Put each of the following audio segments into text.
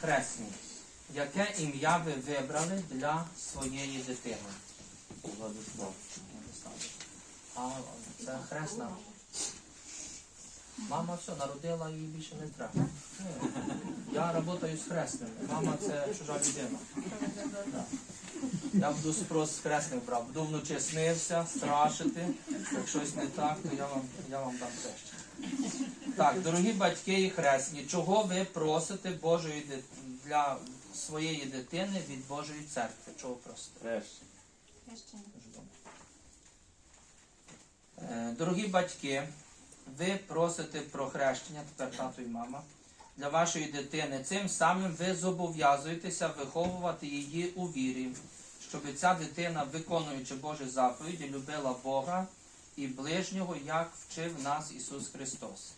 хресні, яке ім'я ви вибрали для своєї дитини? Владислав. А це хресна. Мама все, народила її більше не треба. Я працюю з хресними. Мама це чужа людина. Я буду спрос з хресних брав. Буду вночі снився, страшити. Як щось не так, то я вам, я вам дам теж. Так, дорогі батьки і хресні, чого ви просите Божої дит- для своєї дитини від Божої церкви? Чого просите? Хрещення. Е, Дорогі батьки, ви просите про хрещення, тепер тато і мама, для вашої дитини. Цим самим ви зобов'язуєтеся виховувати її у вірі, щоб ця дитина, виконуючи Божі заповіді, любила Бога і ближнього, як вчив нас Ісус Христос.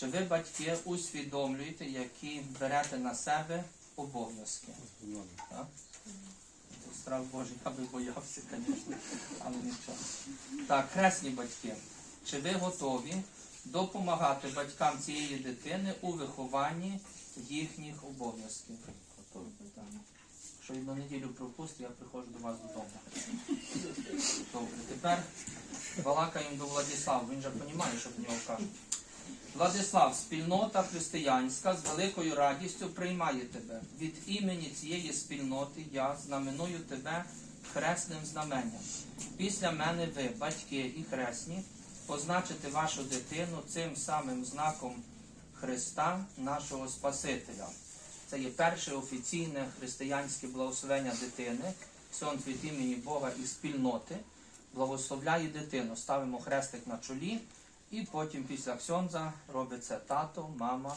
Чи ви, батьки, усвідомлюєте, які берете на себе обов'язки? Так? Страх Божий, я би боявся, звісно, але нічого. Так, хресні батьки, чи ви готові допомагати батькам цієї дитини у вихованні їхніх обов'язків? Готовий. Так. Якщо одну неділю пропустить, я приходжу до вас додому. Добре, тепер балакаємо до Владислава, він же розуміє, що в нього кажуть. Владислав, спільнота християнська з великою радістю приймає тебе. Від імені цієї спільноти я знаменую тебе хресним знаменням. Після мене ви, батьки і хресні, позначите вашу дитину цим самим знаком Христа, нашого Спасителя. Це є перше офіційне християнське благословення дитини. Сон від імені Бога і спільноти благословляє дитину. Ставимо хрестик на чолі, і потім після ксьонза робить це тато, мама,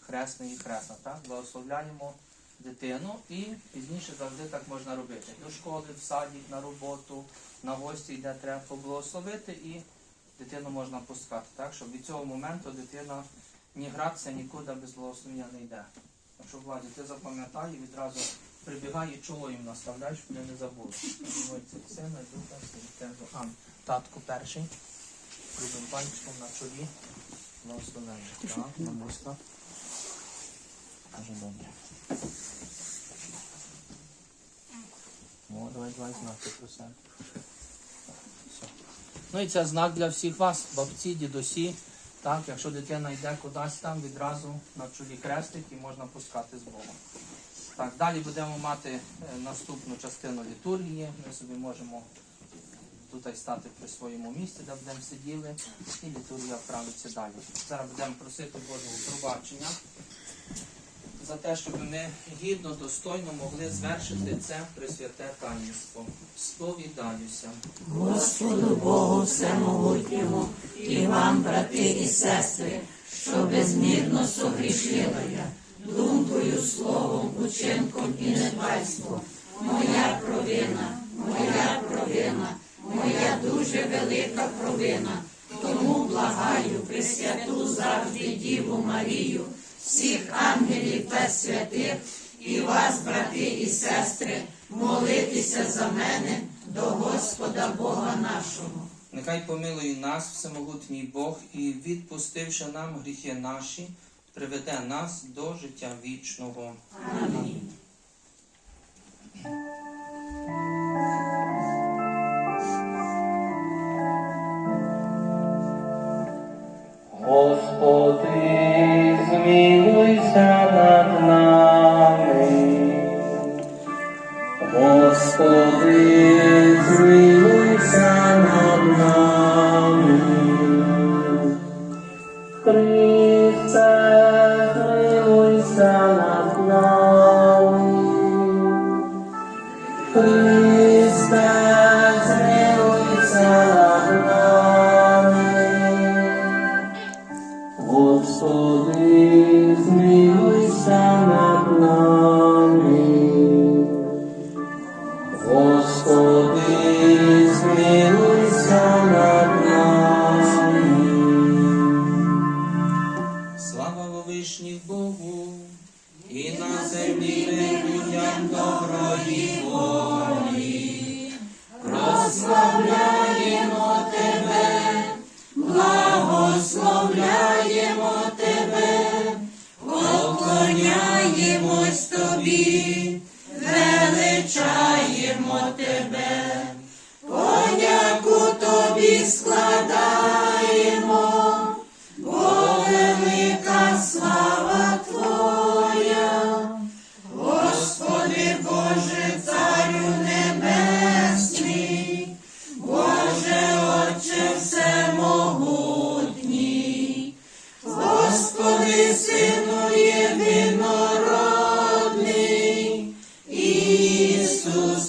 хресний і хресна. Так? Благословляємо дитину і пізніше завжди так можна робити. До школи, в садик, на роботу, на гості, де треба поблагословити, і дитину можна пускати. Так? Щоб від цього моменту дитина ні гратися нікуди без благословення не йде. Якщо Владі, ти запам'ятай і відразу прибігай і чоло їм наставляй, щоб вони не забули. Сина, і духа, татку перший. Любим пальчиком на чолі. Благословення. Так, на муста. Дуже добре. О, давай, давай знати про себе. Так, все. Ну і це знак для всіх вас, бабці, дідусі. Так, якщо дитина йде кудись там, відразу на чолі хрестик і можна пускати з Богом. Так, далі будемо мати наступну частину літургії. Ми собі можемо тут стати при своєму місці, де будемо сиділи, і літургія вправиться далі. Зараз будемо просити Божого пробачення за те, щоб ми гідно, достойно могли звершити це пресвяте таїнство. Сповідаюся. Господу Богу Всемогутньому і вам, брати і сестри, що безмірно согрішила я, думкою, словом, учинком і недбальством. Моя провина, моя провина, дуже велика провина. Тому благаю Пресвяту завжди Діву Марію, всіх ангелів та святих, і вас, брати і сестри, молитися за мене до Господа Бога нашого. Нехай помилує нас, всемогутній Бог, і відпустивши нам гріхи наші, приведе нас до життя вічного. Амінь. Христе,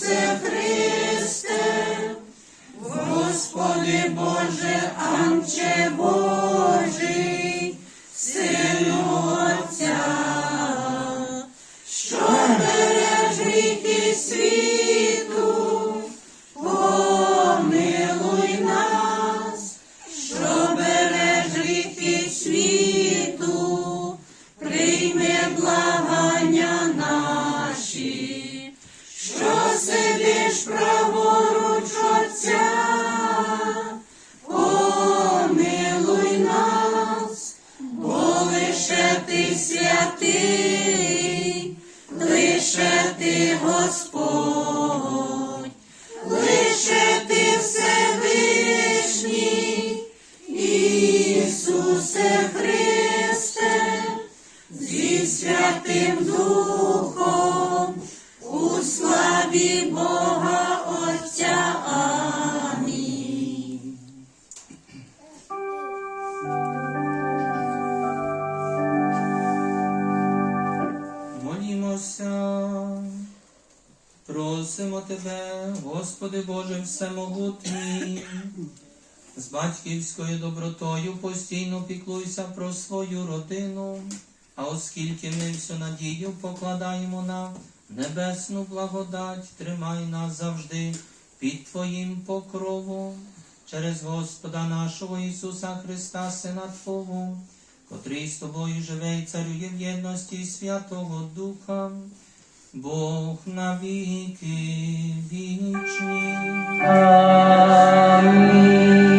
Ісусе Христе, Господи Боже, Анче Божий, Сину ти Господь, лише ти Всевишній, Ісусе Христе, зі Святим Духом, Просимо Тебе, Господи Боже Всемогутній, з батьківською добротою постійно піклуйся про свою родину, а оскільки ми всю надію покладаємо на небесну благодать, тримай нас завжди під Твоїм покровом, через Господа нашого Ісуса Христа, Сина Твого, котрий з тобою живе і царює в єдності Святого Духа. Бог на віки вічні. Амінь.